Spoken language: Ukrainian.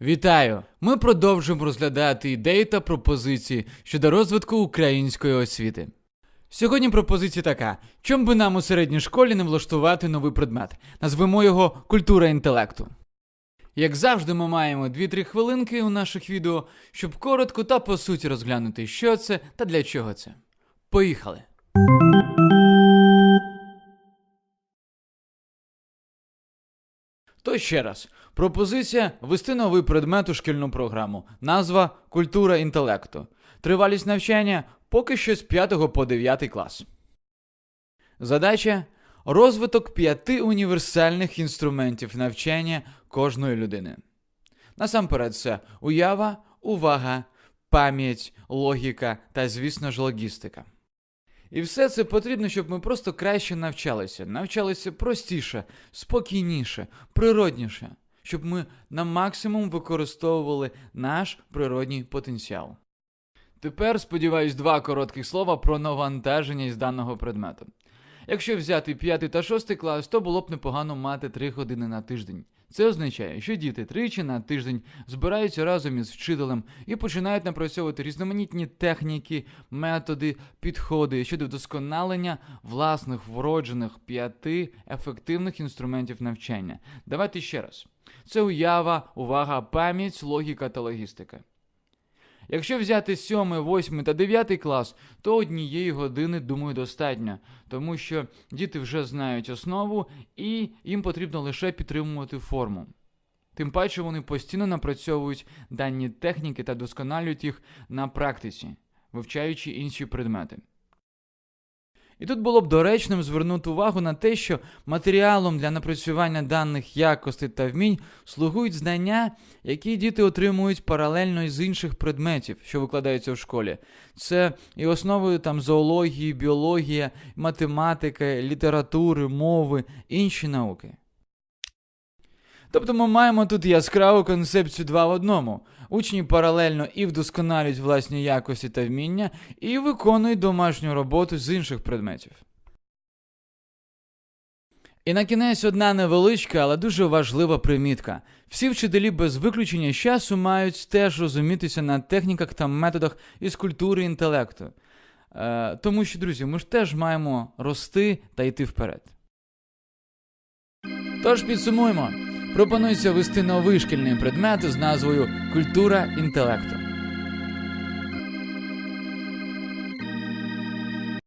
Вітаю! Ми продовжуємо розглядати ідеї та пропозиції щодо розвитку української освіти. Сьогодні пропозиція така: чом би нам у середній школі не влаштувати новий предмет? Назвемо його культура інтелекту. Як завжди, ми маємо 2-3 хвилинки у наших відео, щоб коротко та по суті розглянути, що це та для чого це. Поїхали! То ще раз, пропозиція ввести новий предмет у шкільну програму. Назва Культура інтелекту. Тривалість навчання поки що з 5 по 9 клас. Задача розвиток п'яти універсальних інструментів навчання кожної людини. Насамперед, це уява, увага, пам'ять, логіка та, звісно ж, логістика. І все це потрібно, щоб ми просто краще навчалися, навчалися простіше, спокійніше, природніше, щоб ми на максимум використовували наш природній потенціал. Тепер, сподіваюсь, два коротких слова про навантаження із даного предмету. Якщо взяти 5 та 6 клас, то було б непогано мати 3 години на тиждень. Це означає, що діти тричі на тиждень збираються разом із вчителем і починають напрацьовувати різноманітні техніки, методи, підходи щодо вдосконалення власних вроджених п'яти ефективних інструментів навчання. Давайте ще раз: це уява, увага, пам'ять, логіка та логістика. Якщо взяти 7, 8 та 9 клас, то однієї години, думаю, достатньо, тому що діти вже знають основу і їм потрібно лише підтримувати форму. Тим паче вони постійно напрацьовують дані техніки та досконалюють їх на практиці, вивчаючи інші предмети. І тут було б доречним звернути увагу на те, що матеріалом для напрацювання даних якостей та вмінь слугують знання, які діти отримують паралельно із інших предметів, що викладаються в школі. Це і основою там зоології, біологія, математика, літератури, мови, інші науки. Тобто ми маємо тут яскраву концепцію два в одному. Учні паралельно і вдосконалюють власні якості та вміння, і виконують домашню роботу з інших предметів. І на кінець одна невеличка, але дуже важлива примітка. Всі вчителі без виключення часу мають теж розумітися на техніках та методах із культури інтелекту. Е, тому що, друзі, ми ж теж маємо рости та йти вперед. Тож підсумуємо. Пропонується ввести новий шкільний предмет з назвою Культура інтелекту.